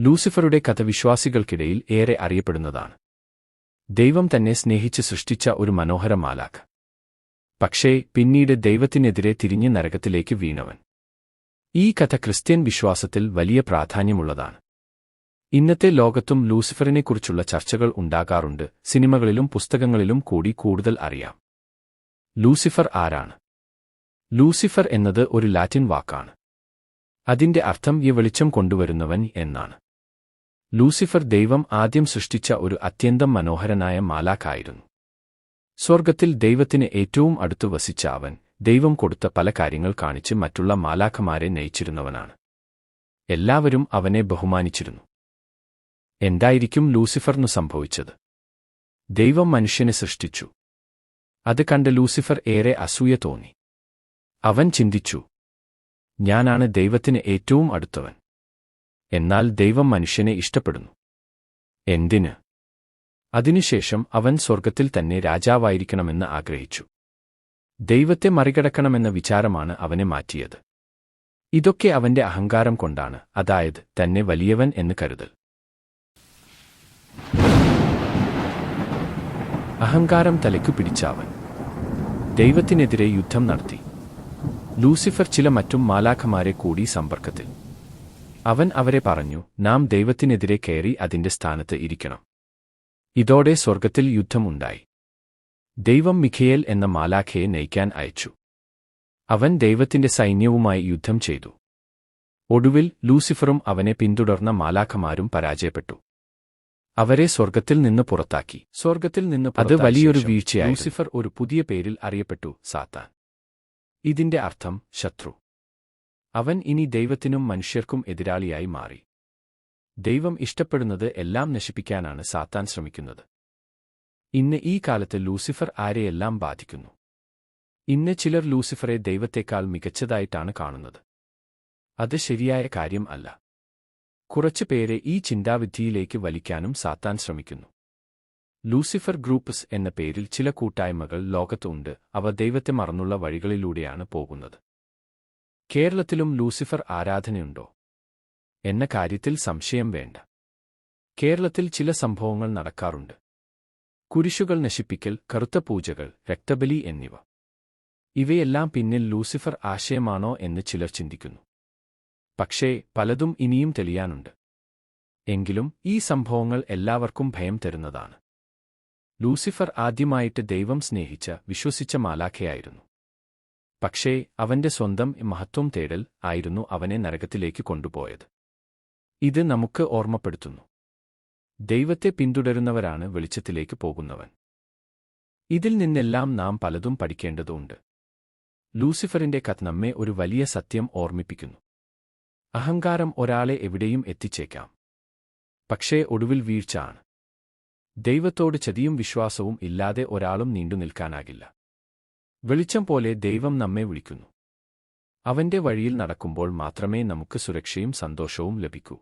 ലൂസിഫറുടെ കഥ വിശ്വാസികൾക്കിടയിൽ ഏറെ അറിയപ്പെടുന്നതാണ്. ദൈവം തന്നെ സ്നേഹിച്ച് സൃഷ്ടിച്ച ഒരു മനോഹര മാലാഖ്. പക്ഷേ പിന്നീട് ദൈവത്തിനെതിരെ തിരിഞ്ഞ് നരകത്തിലേക്ക് വീണവൻ. ഈ കഥ ക്രിസ്ത്യൻ വിശ്വാസത്തിൽ വലിയ പ്രാധാന്യമുള്ളതാണ്. ഇന്നത്തെ ലോകത്തും ലൂസിഫറിനെക്കുറിച്ചുള്ള ചർച്ചകൾ ഉണ്ടാകാറുണ്ട് സിനിമകളിലും പുസ്തകങ്ങളിലും കൂടി കൂടുതൽ അറിയാം. ലൂസിഫർ ആരാണ്? ലൂസിഫർ എന്നത് ഒരു ലാറ്റിൻ വാക്കാണ്. അതിന്റെ അർത്ഥം ഈ വെളിച്ചം കൊണ്ടുവരുന്നവൻ എന്നാണ്. ലൂസിഫർ ദൈവം ആദ്യം സൃഷ്ടിച്ച ഒരു അത്യന്തം മനോഹരനായ മാലാഖായിരുന്നു. സ്വർഗത്തിൽ ദൈവത്തിന് ഏറ്റവും അടുത്തു വസിച്ച അവൻ ദൈവം കൊടുത്ത പല കാര്യങ്ങൾ കാണിച്ച് മറ്റുള്ള മാലാഖമാരെ നയിച്ചിരുന്നവനാണ്. എല്ലാവരും അവനെ ബഹുമാനിച്ചിരുന്നു. എന്തായിരിക്കും ലൂസിഫറിനു സംഭവിച്ചത്? ദൈവം മനുഷ്യനെ സൃഷ്ടിച്ചു. അത് കണ്ട് ലൂസിഫർ ഏറെ അസൂയ തോന്നി. അവൻ ചിന്തിച്ചു ഞാനാണ് ദൈവത്തിന് ഏറ്റവും അടുത്തവൻ. എന്നാൽ ദൈവം മനുഷ്യനെ ഇഷ്ടപ്പെടുന്നു. എന്തിന്? അതിനുശേഷം അവൻ സ്വർഗത്തിൽ തന്നെ രാജാവായിരിക്കണമെന്ന് ആഗ്രഹിച്ചു. ദൈവത്തെ മറികടക്കണമെന്ന വിചാരമാണ് അവനെ മാറ്റിയത്. ഇതൊക്കെ അവന്റെ അഹങ്കാരം കൊണ്ടാണ് അതായത് തന്നെ വലിയവൻ എന്ന് കരുതൽ. അഹങ്കാരം തലയ്ക്കു പിടിച്ച അവൻ. ദൈവത്തിനെതിരെ യുദ്ധം നടത്തി. ലൂസിഫർ ചില മറ്റും മാലാഖമാരെ കൂടി സമ്പർക്കത്തിൽ. അവൻ അവരെ പറഞ്ഞു നാം ദൈവത്തിനെതിരെ കയറി അതിന്റെ സ്ഥാനത്ത് ഇരിക്കണം. ഇതോടെ സ്വർഗത്തിൽ യുദ്ധമുണ്ടായി. ദൈവം മിഖയേൽ എന്ന മാലാഖയെ നയിക്കാൻ അയച്ചു. അവൻ ദൈവത്തിന്റെ സൈന്യവുമായി യുദ്ധം ചെയ്തു. ഒടുവിൽ ലൂസിഫറും അവനെ പിന്തുടർന്ന മാലാഖമാരും പരാജയപ്പെട്ടു. അവരെ സ്വർഗത്തിൽ നിന്ന് പുറത്താക്കി. സ്വർഗത്തിൽ നിന്ന് അത് വലിയൊരു വീഴ്ചയായി ലൂസിഫർ ഒരു പുതിയ പേരിൽ അറിയപ്പെട്ടു സാത്താൻ. ഇതിന്റെ അർത്ഥം ശത്രു. അവൻ ഇനി ദൈവത്തിനും മനുഷ്യർക്കും എതിരാളിയായി മാറി. ദൈവം ഇഷ്ടപ്പെടുന്നത് എല്ലാം നശിപ്പിക്കാനാണ് സാത്താൻ ശ്രമിക്കുന്നത്. ഇന്ന് ഈ കാലത്ത് ലൂസിഫർ ആരെയെല്ലാം ബാധിക്കുന്നു? ഇന്ന് ചിലർ ലൂസിഫറെ ദൈവത്തേക്കാൾ മികച്ചതായിട്ടാണ് കാണുന്നത്. അത് ശരിയായ കാര്യം അല്ല. കുറച്ചു പേരെ ഈ ചിന്താവിധിയിലേക്ക് വലിക്കാനും സാത്താൻ ശ്രമിക്കുന്നു. ലൂസിഫർ ഗ്രൂപ്പ്സ് എന്ന പേരിൽ ചില കൂട്ടായ്മകൾ ലോകത്തുണ്ട് അവ ദൈവത്തെ മറന്നുള്ള വഴികളിലൂടെയാണ് പോകുന്നത്. കേരളത്തിലും ലൂസിഫർ ആരാധനയുണ്ടോ? എന്ന കാര്യത്തിൽ സംശയം വേണ്ട. കേരളത്തിൽ ചില സംഭവങ്ങൾ നടക്കാറുണ്ട്. കുരിശുകൾ നശിപ്പിക്കൽ കറുത്ത പൂജകൾ രക്തബലി എന്നിവ. ഇവയെല്ലാം പിന്നിൽ ലൂസിഫർ ആശയമാണോ എന്ന് ചിലർ ചിന്തിക്കുന്നു. പക്ഷേ പലതും ഇനിയും തെളിയാനുണ്ട്. എങ്കിലും ഈ സംഭവങ്ങൾ എല്ലാവർക്കും ഭയം തരുന്നതാണ്. ലൂസിഫർ ആദ്യമായിട്ട് ദൈവം സ്നേഹിച്ച വിശ്വസിച്ച മാലാഖയായിരുന്നു. പക്ഷേ അവന്റെ സ്വന്തം മഹത്വം തേടൽ ആയിരുന്നു അവനെ നരകത്തിലേക്ക് കൊണ്ടുപോയത്. ഇത് നമുക്ക് ഓർമ്മപ്പെടുത്തുന്നു. ദൈവത്തെ പിന്തുടരുന്നവരാണ് വെളിച്ചത്തിലേക്ക് പോകുന്നവൻ. ഇതിൽ നിന്നെല്ലാം നാം പലതും പഠിക്കേണ്ടതുണ്ട്. ലൂസിഫറിന്റെ കത്ത് നമ്മെ ഒരു വലിയ സത്യം ഓർമ്മിപ്പിക്കുന്നു. അഹങ്കാരം ഒരാളെ എവിടെയും എത്തിച്ചേക്കാം. പക്ഷേ ഒടുവിൽ വീഴ്ച ആണ്. ദൈവത്തോട് ചതിയും വിശ്വാസവും ഇല്ലാതെ ഒരാളും നീണ്ടുനിൽക്കാനാകില്ല. വെളിച്ചം പോലെ ദൈവം നമ്മെ വിളിക്കുന്നു. അവന്റെ വഴിയിൽ നടക്കുമ്പോൾ മാത്രമേ നമുക്ക് സുരക്ഷയും സന്തോഷവും ലഭിക്കൂ.